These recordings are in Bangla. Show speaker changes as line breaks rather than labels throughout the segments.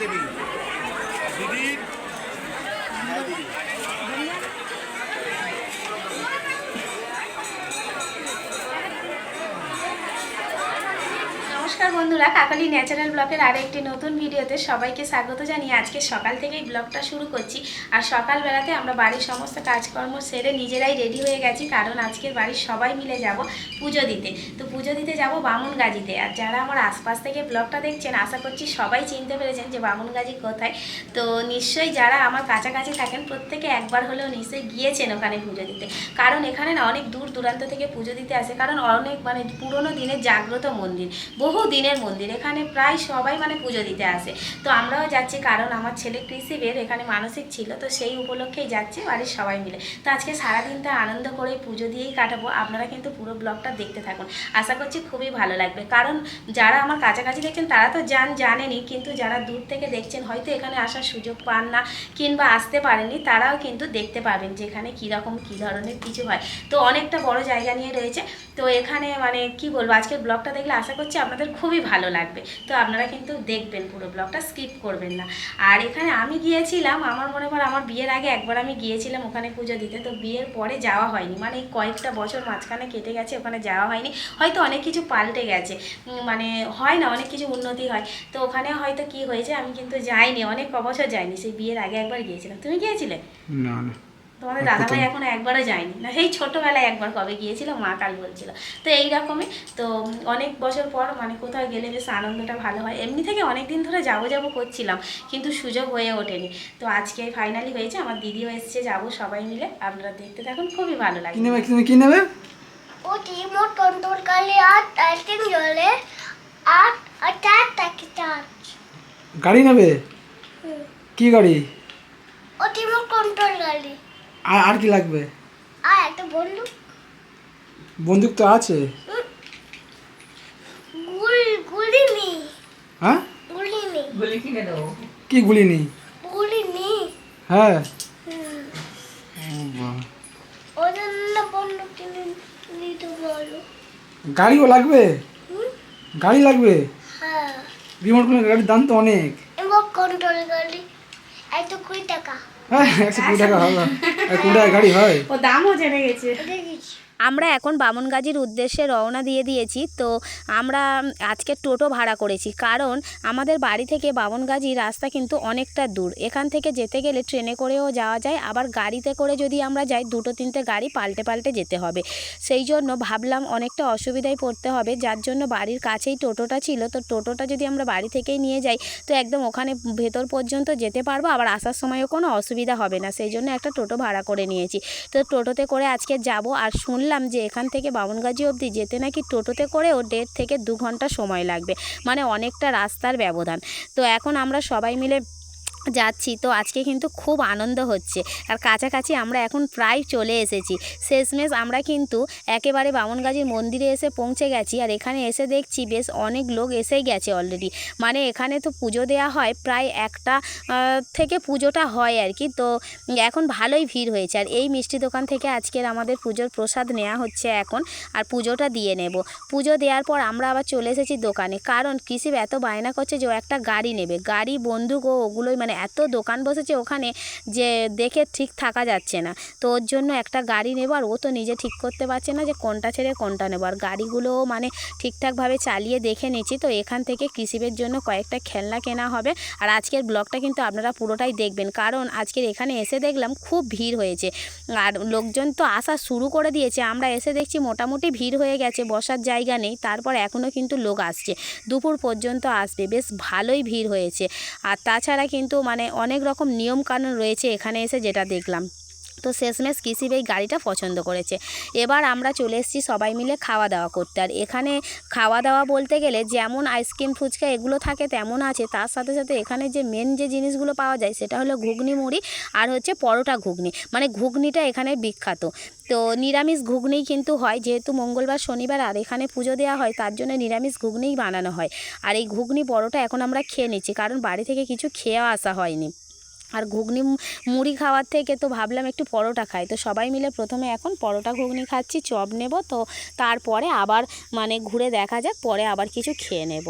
দেবী। দিদি হ্যাঁ দিদি
নমস্কার বন্ধুরা, কাকালি ন্যাচারাল ব্লকের আরও একটি নতুন ভিডিওতে সবাইকে স্বাগত জানিয়ে আজকে সকাল থেকেই ব্লগটা শুরু করছি। আর সকালবেলাতে আমরা বাড়ির সমস্ত কাজকর্ম সেরে নিজেরাই রেডি হয়ে গেছি, কারণ আজকের বাড়ির সবাই মিলে যাব পুজো দিতে। তো পুজো দিতে যাব বামুনগাজিতে। আর যারা আমার আশপাশ থেকে ব্লগটা দেখছেন, আশা করছি সবাই চিনতে পেরেছেন যে বামুনগাজি কোথায়। তো নিশ্চয়ই যারা আমার কাছাকাছি থাকেন, প্রত্যেকে একবার হলেও নিশ্চয়ই গিয়েছেন ওখানে পুজো দিতে। কারণ এখানে না অনেক দূর দূরান্ত থেকে পুজো দিতে আসে, কারণ অনেক মানে পুরোনো দিনের জাগ্রত মন্দির। বহু দিনের মন্দির, এখানে প্রায় সবাই মানে পুজো দিতে আসে। তো আমরাও যাচ্ছি কারণ আমার ছেলে কৃষিবের এখানে মানসিক ছিল, তো সেই উপলক্ষেই যাচ্ছি বাড়ির সবাই মিলে। তো আজকে সারাদিন সারাদিনটা আনন্দ করে পুজো দিয়েই কাটাবো, আপনারা কিন্তু পুরো ব্লগটা দেখতে থাকুন। আশা করছি খুবই ভালো লাগবে। কারণ যারা আমার কাছাকাছি দেখছেন, তারা তো জান জানেনি, কিন্তু যারা দূর থেকে দেখছেন, হয়তো এখানে আসার সুযোগ পান না কিংবা আসতে পারেননি, তারাও কিন্তু দেখতে পাবেন যে এখানে কীরকম, কী ধরনের কিছু হয়। তো অনেকটা বড় জায়গা নিয়ে রয়েছে। তো এখানে মানে কি বলব, আজকের ব্লগটা দেখলে আশা করছি আপনাদের খুবই ভালো লাগবে। তো আপনারা কিন্তু দেখবেন পুরো ব্লগটা, স্কিপ করবেন না। আর এখানে আমি গিয়েছিলাম, আমার মনে পড়ে আমার বিয়ের আগে একবার আমি গিয়েছিলাম ওখানে পুজো দিতে, তো বিয়ের পরে যাওয়া হয়নি। মানে কয়েকটা বছর মাঝখানে কেটে গেছে, ওখানে যাওয়া হয়নি। হয়তো অনেক কিছু পাল্টে গেছে। মানে হয় না, অনেক কিছু উন্নতি হয়। তো ওখানে হয়তো কি হয়েছে, আমি কিন্তু যাইনি, অনেক বছর যাইনি, সেই বিয়ের আগে একবার গিয়েছিলাম। তুমি গিয়েছিলে?
না না।
তোমাদের দাদাভাই? এখনও একবারও যায়নি। না সেই ছোটোবেলায় একবার কবে গিয়েছিল মা কাল বলছিল। তো এই রকমই তো অনেক বছর পর মানে কোথাও গেলে বেশ আনন্দটা ভালো হয়। এমনি থেকে অনেক দিন ধরে যাব যাব করছিলাম কিন্তু সুযোগ হয়ে ওঠেনি। তো আজকে ফাইনালি হয়েছে আমার দিদিও এসছে যাব সবাই মিলে। আপনারা দেখতে থাকুন খুবই ভালো লাগে
নেবে তুমি কি নেবে?
ও রিমোট কন্ট্রোল কালে আর টাইটিং জ্বলে আর আর চার চার্জ।
গাড়ি নেবে? কি গাড়ি?
ও রিমোট কন্ট্রোল গাড়ি।
আর আর কি লাগবে?
আর একটা বন্দুক।
বন্দুক তো আছে।
গুল গুলি নি
হ্যাঁ
গুলি নি
কি গুলি নেই
গুলি নি
হ্যাঁ।
হুম।
ও বাবা।
ওই জন্য বন্দুক কিনে নিতে বলো।
গাড়িও লাগবে? গাড়ি লাগবে?
হ্যাঁ।
রিমোট কোনো গাড়ির দাম তো অনেক।
কন্ট্রোল গাড়ি। এত কুড়ি টাকা।
হ্যাঁ একশো কুড়ি টাকা হবে কুড়ি টাকা গাড়ি হয়?
ও দামও জেনে গেছে। আমরা এখন বামনগাজির উদ্দেশ্যে রওনা দিয়ে দিয়েছি। তো আমরা আজকে টোটো ভাড়া করেছি। কারণ আমাদের বাড়ি থেকে বামনগাজি রাস্তা কিন্তু অনেকটা দূর। এখান থেকে যেতে গেলে ট্রেনে করেও যাওয়া যায়। আবার গাড়িতে করে যদি আমরা যাই, দুটো তিনটে গাড়ি পাল্টে পাল্টে যেতে হবে। সেই জন্য ভাবলাম অনেকটা অসুবিধায় পড়তে হবে। যার জন্য বাড়ির কাছেই টোটোটা ছিল। তো টোটোটা যদি আমরা বাড়ি থেকেই নিয়ে যাই, তো একদম ওখানে ভেতর পর্যন্ত যেতে পারব। আবার আসার সময়ও কোনো অসুবিধা হবে না। সেই জন্য একটা টোটো ভাড়া করে নিয়েছি। তো টোটোতে করে আজকে যাব। আর শুনলাম যে এখান থেকে বামনগাজি অবধি যেতে নাকি টোটোতে করেও দেড় থেকে দু ঘণ্টা সময় লাগবে। মানে অনেকটা রাস্তার ব্যবধান। তো এখন আমরা সবাই মিলে যাচ্ছি। তো আজকে কিন্তু খুব আনন্দ হচ্ছে। আর কাছাকাছি আমরা এখন প্রায় চলে এসেছি। শেষমেশ আমরা কিন্তু একেবারে বামনগাজির মন্দিরে এসে পৌঁছে গেছি। আর এখানে এসে দেখছি বেশ অনেক লোক এসেই গেছে অলরেডি মানে এখানে তো পুজো দেওয়া হয় প্রায় একটা থেকে পুজোটা হয় আর কি। তো এখন ভালোই ভিড় হয়েছে। আর এই মিষ্টি দোকান থেকে আজকের আমাদের পুজোর প্রসাদ নেওয়া হচ্ছে এখন। আর পুজোটা দিয়ে নেব। পুজো দেওয়ার পর আমরা আবার চলে এসেছি দোকানে। কারণ কৃষি এত বায়না করছে যে ও একটা গাড়ি নেবে। গাড়ি, বন্দুক ও ওগুলোই মানে এত দোকান বসেছে ওখানে যে দেখে ঠিক থাকা যাচ্ছে না। তো ওর জন্য একটা গাড়ি নেব আর ও তো নিজে ঠিক করতে পারছে না যে কোনটা ছেড়ে কোনটা নেব। আর গাড়িগুলোও মানে ঠিকঠাকভাবে চালিয়ে দেখে নিচ্ছি তো এখান থেকে কৃষিবের জন্য কয়েকটা খেলনা কেনা হবে। আর আজকের ব্লগটা কিন্তু আপনারা পুরোটাই দেখবেন। কারণ আজকের এখানে এসে দেখলাম খুব ভিড় হয়েছে। আর লোকজন তো আসা শুরু করে দিয়েছে। আমরা এসে দেখছি মোটামুটি ভিড় হয়ে গেছে, বসার জায়গা নেই। তারপর এখনও কিন্তু লোক আসছে। দুপুর পর্যন্ত আসবে। বেশ ভালোই ভিড় হয়েছে। আর তাছাড়া কিন্তু মানে অনেক রকম নিয়মকানুন রয়েছে এখানে এসে যেটা দেখলাম। তো শেষমেশ কৃষিব এই গাড়িটা পছন্দ করেছে। এবার আমরা চলে এসেছি সবাই মিলে খাওয়া দাওয়া করতে। আর এখানে খাওয়া দাওয়া বলতে গেলে যেমন আইসক্রিম, ফুচকা এগুলো থাকে তেমন আছে। তার সাথে সাথে এখানে যে মেন যে জিনিসগুলো পাওয়া যায় সেটা হলো ঘুগনি মুড়ি আর হচ্ছে পরোটা ঘুগনি। মানে ঘুগনিটা এখানে বিখ্যাত। তো নিরামিষ ঘুগনিই কিন্তু হয় যেহেতু মঙ্গলবার, শনিবার আর এখানে পুজো দেওয়া হয় তার জন্য নিরামিষ ঘুগনিই বানানো হয়। আর এই ঘুগনি, পরোটা এখন আমরা খেয়ে নিচ্ছি কারণ বাড়ি থেকে কিছু খেয়ে আসা হয়নি। আর ঘুগনি মুড়ি খাওয়ার থেকে তো ভাবলাম একটু পরোটা খাই। তো সবাই মিলে প্রথমে এখন পরোটা ঘুগনি খাচ্ছি, চপ নেব। তো তারপরে আবার মানে ঘুরে দেখা যাক, পরে আবার কিছু খেয়ে নেব।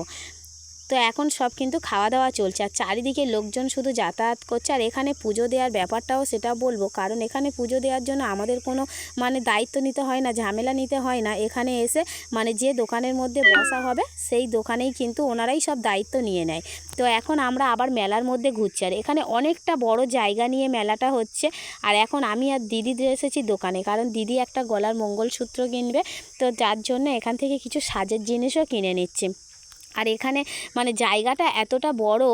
তো এখন সব কিন্তু খাওয়া দাওয়া চলছে। আর চারিদিকে লোকজন শুধু যাতায়াত করছে। আর এখানে পুজো দেওয়ার ব্যাপারটাও সেটা বলব। কারণ এখানে পুজো দেওয়ার জন্য আমাদের কোনো মানে দায়িত্ব নিতে হয় না, ঝামেলা নিতে হয় না। এখানে এসে মানে যে দোকানের মধ্যে বসা হবে, সেই দোকানেই কিন্তু ওনারাই সব দায়িত্ব নিয়ে নেয়। তো এখন আমরা আবার মেলার মধ্যে ঘুরছি। আর এখানে অনেকটা বড় জায়গা নিয়ে মেলাটা হচ্ছে। আর এখন আমি আর দিদি এসেছি দোকানে। কারণ দিদি একটা গলার মঙ্গলসূত্র কিনবে। তো যার জন্য এখান থেকে কিছু সাজের জিনিসও কিনে নিচ্ছি। আর এখানে মানে জায়গাটা এতটা বড়,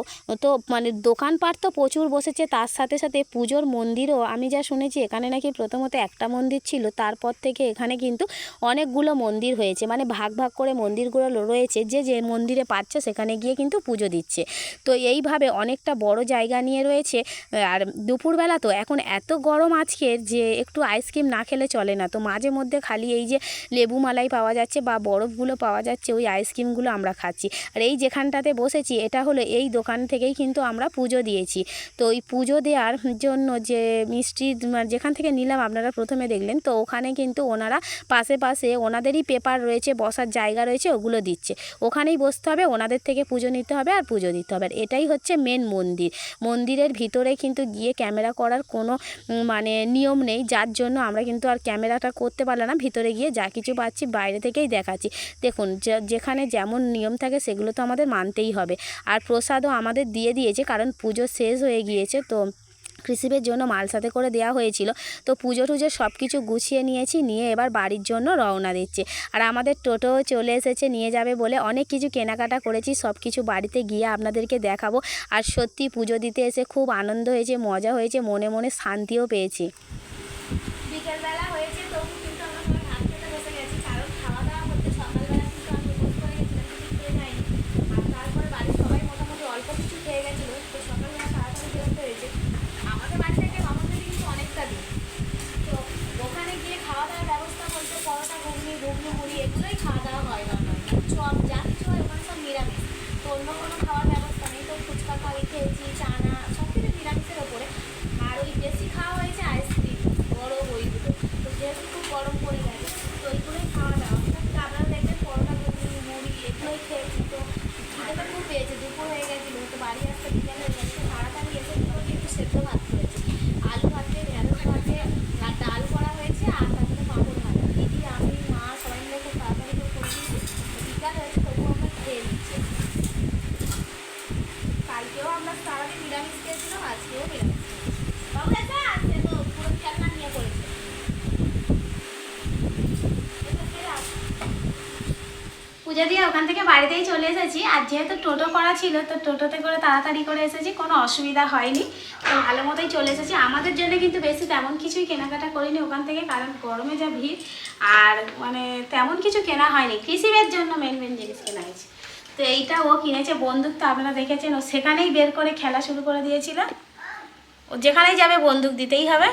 তো মানে দোকানপাট তো প্রচুর বসেছে, তার সাথে সাথে পুজোর মন্দিরও। আমি যা শুনেছি, এখানে নাকি প্রথমত একটা মন্দির ছিল, তারপর থেকে এখানে কিন্তু অনেকগুলো মন্দির হয়েছে। মানে ভাগ ভাগ করে মন্দিরগুলো রয়েছে, যে যে মন্দিরে পাচ্ছে সেখানে গিয়ে কিন্তু পুজো দিচ্ছে। তো এইভাবে অনেকটা বড় জায়গা নিয়ে রয়েছে, আর দুপুরবেলা তো এখন এত গরম আজকের যে একটু আইসক্রিম না খেলে চলে না। তো মাঝে মধ্যে খালি এই যে লেবু মালাই পাওয়া যাচ্ছে বা বরফগুলো পাওয়া যাচ্ছে, ওই আইসক্রিমগুলো আমরা খাচ্ছি। আর এই যেখানটাতে বসেছি, এটা হলো এই দোকান থেকেই কিন্তু আমরা পুজো দিয়েছি। তো ওই পুজো দেওয়ার জন্য যে মিষ্টি মানে যেখান থেকে নিলাম, আপনারা প্রথমে দেখলেন, তো ওখানে কিন্তু ওনারা পাশে পাশে ওনাদেরই পেপার রয়েছে, বসার জায়গা রয়েছে, ওগুলো দিচ্ছে। ওখানেই বসতে হবে, ওনাদের থেকে পুজো নিতে হবে আর পুজো দিতে হবে। আর এটাই হচ্ছে মেন মন্দির। মন্দিরের ভিতরে কিন্তু গিয়ে ক্যামেরা করার কোনো মানে নিয়ম নেই। যার জন্য আমরা কিন্তু আর ক্যামেরাটা করতে পারলাম না। ভিতরে গিয়ে যা কিছু পাচ্ছি, বাইরে থেকেই দেখাচ্ছি। দেখুন যেখানে যেমন নিয়ম থাকে সেগুলো তো আমাদের মানতেই হবে। আর প্রসাদও আমাদের দিয়ে দিয়েছে, কারণ পুজো শেষ হয়ে গিয়েছে, তো কৃষিবের জন্য মাল সাথে করে দেওয়া হয়েছিল। তো পুজো টুজো সব কিছু গুছিয়ে নিয়েছি, নিয়ে এবার বাড়ির জন্য রওনা দিচ্ছে। আর আমাদের টোটোও চলে এসেছে, নিয়ে যাবে বলে অনেক কিছু কেনাকাটা করেছি সব কিছু বাড়িতে গিয়ে আপনাদেরকে দেখাবো। আর সত্যি পুজো দিতে এসে খুব আনন্দ হয়েছে, মজা হয়েছে, মনে মনে শান্তিও পেয়েছি। বিকেলবেলা হয়েছে তবু কিন্তু আমরা সবাই ভাত খেতে বসে গেছি কারণ খাওয়া দাওয়া করতে সকালবেলা কিন্তু আমি উপোস করে গেছিলাম কিছু খেয়ে যাইনি আর তারপরে বাড়ির সবাই মোটামুটি অল্প কিছু খেয়ে গেছিল তো সকালবেলা তাড়াতাড়ি বেরোতে হয়েছে আমাদের বাড়ি থেকে মামাদের কিন্তু অনেকটা দিন তো ওখানে গিয়ে খাওয়া দাওয়ার ব্যবস্থা বলতে পরোটা ঘুগনি ঘুগনি মুড়ি এগুলোই খাওয়া দাওয়া হয় না চপ যা কিছু হয় ওখানে সব নিরামিষ তো অন্য কোনো খাওয়ার ব্যবস্থা নেই তো ফুচকা খাওয়াই খেয়েছি চানা সব কিছু নিরামিষের ওপরে আর ওই বেশি খাওয়া হয়েছে আইসক্রিম বড় ওইগুলো তো যেহেতু খুব গরম পড়ে গেছে তো ওইগুলোই খাওয়া দাওয়া তো আপনারা দেখবেন পরোটা ঘুগনি মুড়ি এগুলোই খেয়েছি তো খিদে তো খুব পেয়েছে দুপুর হয়ে গেছিল তো বাড়ি আসতে বিকেল হয়ে গেছে তো তাড়াতাড়ি এসে দুটো কিন্তু সেদ্ধ ভাত করেছি আলু ভাতে ঢেঁড়স ভাতে আর ডাল করা হয়েছে আর তার সাথে পাঁপড় ভাজা দিদি আমি মা সবাই মিলে খুব তাড়াতাড়ি করে করে দিয়েছি তো বিকাল হয়েছে তবুও আমরা খেয়ে নিচ্ছি কালকেও আমরা সারাদিন নিরামিষ খেয়েছিলাম আজকেও নিরামিষ খেয়েছি। বাবু দেখা আসছে তো পুরো খেলনা নিয়ে পড়েছে এটা কে আসছে? পুজো দিয়ে, ওখান থেকে বাড়িতেই চলে এসেছি। আর যেহেতু টোটো করা ছিল, তো টোটোতে করে তাড়াতাড়ি করে এসেছি, কোনো অসুবিধা হয়নি। তো ভালো মতোই চলে এসেছি। আমাদের জন্য কিন্তু বেশি তেমন কিছুই কেনাকাটা করিনি ওখান থেকে, কারণ গরমে যা ভিড়, আর মানে তেমন কিছু কেনা হয়নি। কৃষিবের জন্য মেন মেন জিনিস কেনা হয়েছে। তো এইটা ও কিনেছে তো আপনারা দেখেছেন, ও সেখানেই বের করে খেলা শুরু করে দিয়েছিল। ও যেখানেই যাবে বন্দুক দিতেই হবে।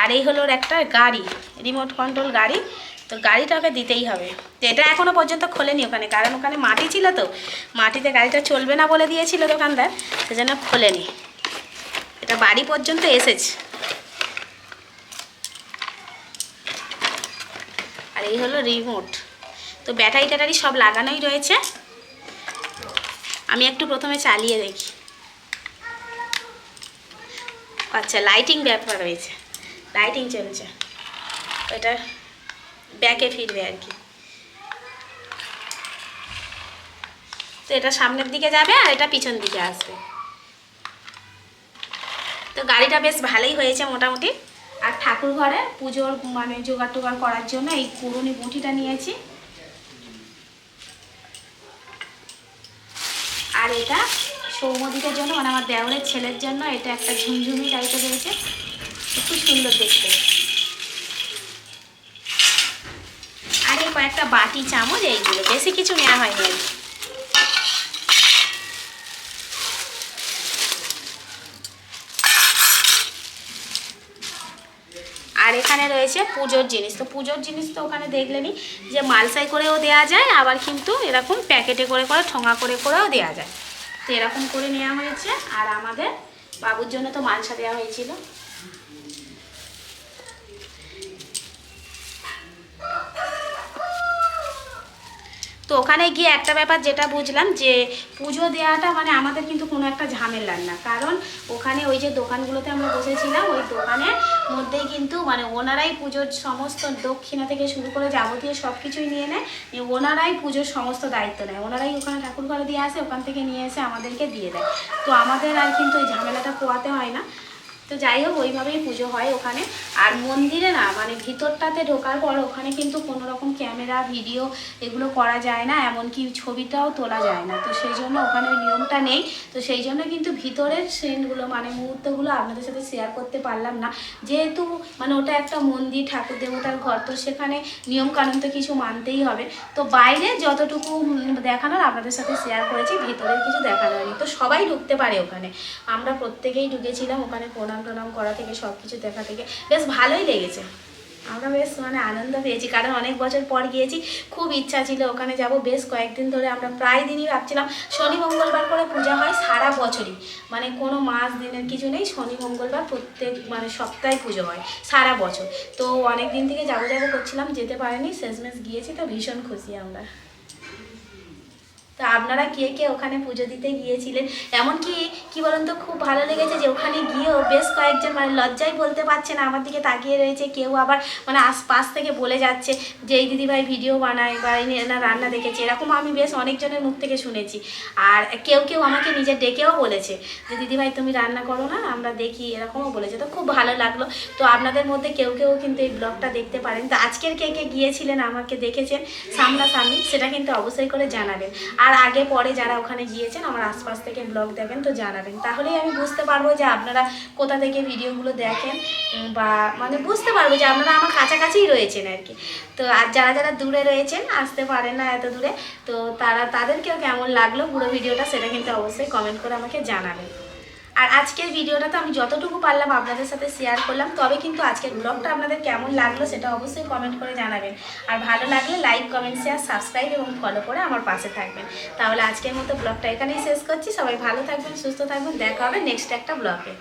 আর এই হলো একটা গাড়ি রিমোট কন্ট্রোল গাড়ি। তো গাড়িটা ওকে দিতেই হবে। তো এটা এখনও পর্যন্ত খোলেনি ওখানে, কারণ ওখানে মাটি ছিল তো। মাটিতে গাড়িটা চলবে না বলে দিয়েছিল দোকানদার, সেজন্য খোলেনি। এটা বাড়ি পর্যন্ত এসেছে। আর এই হলো রিমোট তো ব্যাটারি ট্যাটারি সব লাগানোই রয়েছে। আমি একটু প্রথমে চালিয়ে দেখি। আচ্ছা লাইটিং ব্যাপার রয়েছে লাইটিং চলছে। এটা ব্যাকে ফিরবে আর কি। তো এটা সামনের দিকে যাবে আর এটা পিছন দিকে আসবে। তো গাড়িটা বেশ ভালোই হয়েছে মোটামুটি। আর ঠাকুর ঘরে পুজোর মানে জোগাড় টোগাড় করার জন্য এই পুরনি বুটিটা নিয়েছি। আর এটা সৌমদিকের জন্য মানে আমার দেওরের ছেলের জন্য এটা একটা ঝুমঝুমি টাইপের রয়েছে খুব সুন্দর দেখতে। আর এই কয়েকটা বাটি চামচ এইগুলো, বেশি কিছু নেওয়া হয়নি। আর আর এখানে রয়েছে পুজোর জিনিস। তো পুজোর জিনিস তো ওখানে দেখলেনি যে মালসাই করেও দেওয়া যায়, আবার কিন্তু এরকম প্যাকেটে করে করে, ঠোঙা করে করেও দেওয়া যায়। তো এরকম করে নেওয়া হয়েছে। আর আমাদের বাবুর জন্য তো মালসা দেওয়া হয়েছিল। তো ওখানে গিয়ে একটা ব্যাপার যেটা বুঝলাম যে পুজো দেওয়াটা মানে আমাদের কিন্তু কোনো একটা ঝামেলার না। কারণ ওখানে ওই যে দোকানগুলোতে আমরা বসেছিলাম, ওই দোকানের মধ্যেই কিন্তু মানে ওনারাই পুজোর সমস্ত দক্ষিণা থেকে শুরু করে যাবতীয় সব কিছুই নিয়ে নেয় ওনারাই পুজোর সমস্ত দায়িত্ব নেয়। ওনারাই ওখানে ঠাকুর ঘরে দিয়ে আসে, ওখান থেকে নিয়ে এসে আমাদেরকে দিয়ে দেয়। তো আমাদের আর কিন্তু ওই ঝামেলাটা পোয়াতে হয় না। তো যাই হোক, ওইভাবেই পুজো হয় ওখানে। আর মন্দিরে না মানে ভিতরটাতে ঢোকার পর ওখানে কিন্তু কোনো রকম ক্যামেরা, ভিডিও এগুলো করা যায় না, এমনকি ছবিটাও তোলা যায় না। তো সেই জন্য ওখানে ওই নিয়মটা নেই। তো সেই জন্য কিন্তু ভিতরের সিনগুলো মানে মুহূর্তগুলো আপনাদের সাথে শেয়ার করতে পারলাম না। যেহেতু মানে ওটা একটা মন্দির, ঠাকুর দেবতার ঘর, তো সেখানে নিয়মকানুন তো কিছু মানতেই হবে। তো বাইরে যতটুকু দেখানোর আপনাদের সাথে শেয়ার করেছি ভিতরের কিছু দেখানো হয়নি। তো সবাই ঢুকতে পারে ওখানে। আমরা প্রত্যেকেই ঢুকেছিলাম, ওখানে প্রণাম টনাম করা থেকে সব কিছু দেখা থেকে বেশ ভালোই লেগেছে। আমরা বেশ মানে আনন্দ পেয়েছি, কারণ অনেক বছর পর গিয়েছি, খুব ইচ্ছা ছিল ওখানে যাব। বেশ কয়েকদিন ধরে আমরা প্রায় দিনই ভাবছিলাম, শনি, মঙ্গলবার করে পূজা হয় সারা বছরই। মানে কোনো মাস, দিনের কিছু নেই, শনি, মঙ্গলবার প্রত্যেক মানে সপ্তাহে পুজো হয় সারা বছর। তো অনেক দিন থেকে যাব যাব করছিলাম, যেতে পারিনি, শেষমেশ গিয়েছি, তো ভীষণ খুশি আমরা। তা আপনারা কে কে ওখানে পুজো দিতে গিয়েছিলেন? এমনকি কি বলুন তো খুব ভালো লেগেছে যে ওখানে গিয়েও বেশ কয়েকজন মানে লজ্জায় বলতে পারছে না, আমার দিকে তাকিয়ে রয়েছে, কেউ আবার মানে আশপাশ থেকে বলে যাচ্ছে যে, এই দিদিভাই ভিডিও বানায় বা এই না রান্না দেখেছে। এরকম আমি বেশ অনেকজনের মুখ থেকে শুনেছি। আর কেউ কেউ আমাকে নিজে ডেকেও বলেছে যে, দিদিভাই, তুমি রান্না করো না, আমরা দেখি। এরকমও বলেছে। তো খুব ভালো লাগল। তো আপনাদের মধ্যে কেউ কেউ কিন্তু এই ব্লগটা দেখতে পারেন। তো আজকের কে কে গিয়েছিলেন, আমাকে দেখেছেন সামনাসামনি, সেটা কিন্তু অবশ্যই করে জানাবেন। আর আগে পরে যারা ওখানে গিয়েছেন, আমার আশপাশ থেকে ব্লগ দেখেন, তো জানাবেন। তাহলেই আমি বুঝতে পারব যে আপনারা কোথা থেকে ভিডিওগুলো দেখেন বা মানে বুঝতে পারব যে আপনারা আমার কাছাকাছিই রয়েছেন আর কি। তো আর যারা যারা দূরে রয়েছেন, আসতে পারেন না এত দূরে, তো তারা তাদেরকেও কেমন লাগল পুরো ভিডিওটা, সেটা কিন্তু অবশ্যই কমেন্ট করে আমাকে জানাবেন। আর আজকের ভিডিওটা তো আমি যতটুকু পারলাম আপনাদের সাথে শেয়ার করলাম, তবে কিন্তু আজকের ব্লগটা আপনাদের কেমন লাগল সেটা অবশ্যই কমেন্ট করে জানাবেন। আর ভালো লাগলে লাইক কমেন্ট শেয়ার সাবস্ক্রাইব এবং ফলো করে আমার পাশে থাকবেন। তাহলে আজকের মতো ব্লগটা এখানেই শেষ করছি। সবাই ভালো থাকবেন, সুস্থ থাকবেন। দেখা হবে নেক্সট একটা ব্লগে